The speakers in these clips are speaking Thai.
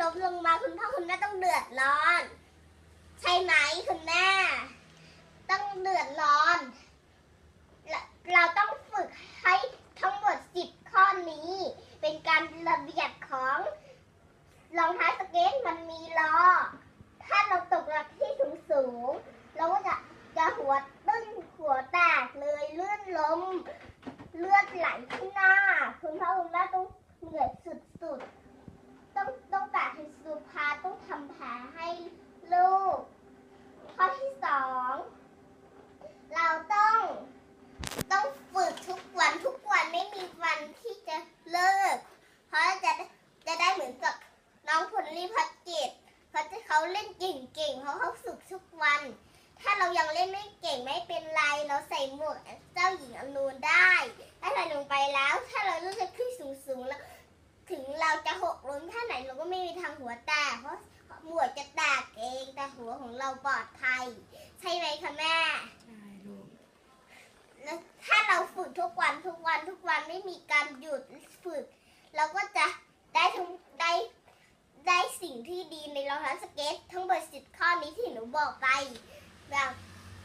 ล้มลงมาคุณพ่อคุณแม่ต้องเดือดร้อน ใช่ไหมคุณแม่ ต้องเดือดร้อน เราต้องฝึกให้ทั้งหมดสิบข้อนี้ เป็นการระเบียบของรองเท้าสเก็ตมันมีล้อ ถ้าเราตกจากที่สูงสูงเราก็จะจะหัวตึ้งหัวแตกเลยเลื่อนล้ม เลือดไหลที่หน้า คุณพ่อคุณแม่ต้องเหนื่อยสุดๆ ต้องต้องแบบให้ สุภาต้องทำแผลให้ลูก ข้อที่สองเราต้องต้องฝึกทุกวันทุกวันไม่มีวันที่จะเลิก เพราะจะจะได้เหมือนกับน้องผลรีพักเกตเพราะที่เขาเล่นเก่งๆเพราะเขาฝึกทุกวัน ถ้าเรายังเล่นไม่เก่งไม่เป็นไร เราใส่หมวกเจ้าหญิงอนูนได้ ถ้าใส่ลงไปแล้ว ถ้าเราเลือกจะขึ้นสูงๆแล้ว ถึงเราจะหกล้มท่าไหนเราก็ไม่มีทางหัวแตกเพราะหมวกจะแตกเองแต่หัวของเราปลอดภัย ใช่ไหมคะแม่ใช่ลูกแล้วถ้าเราฝึกทุกวันทุกวันทุกวันไม่มีการหยุดฝึก เราก็จะได้ทั้งได้ได้สิ่งที่ดีในรองเท้าสเก็ต ทั้งหมดสิบข้อนี้ที่หนูบอกไปเรา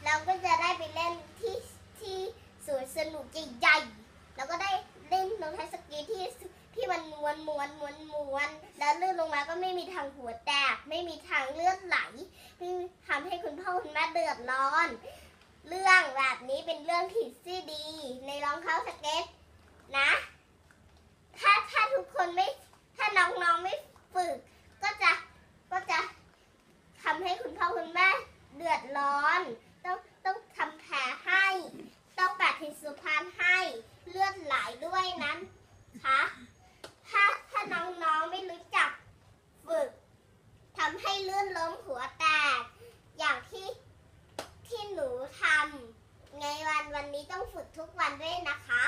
เราก็จะได้ไปเล่นที่ที่สวนสนุกใหญ่ๆแล้วก็ได้เล่นรองเท้าสเก็ตที่ที่มัน ม้วนม้วนม้วนแล้วลื่นลงมาก็ไม่มีทางหัวแตก ไม่มีทางเลือดไหลไม่ทำให้คุณพ่อคุณแม่เดือดร้อน เรื่องแบบนี้เป็นเรื่องที่ที่ดี ในรองเท้าสเก็ตนะ ถ้าถ้าทุกคนไม่ ถ้าน้องๆไม่ฝึก ก็จะก็จะทำให้คุณพ่อคุณแม่เดือดร้อน ต้องต้องทำแผลให้ ต้องแปะทินสุพรรณให้ เลือดไหลด้วยนั้นคะถ้าถ้าน้องๆไม่รู้จักฝึกทำให้เลื่อนล้มหัวแตก อย่างที่ที่หนูทำในวันวันนี้ต้องฝึกทุกวันด้วยนะคะ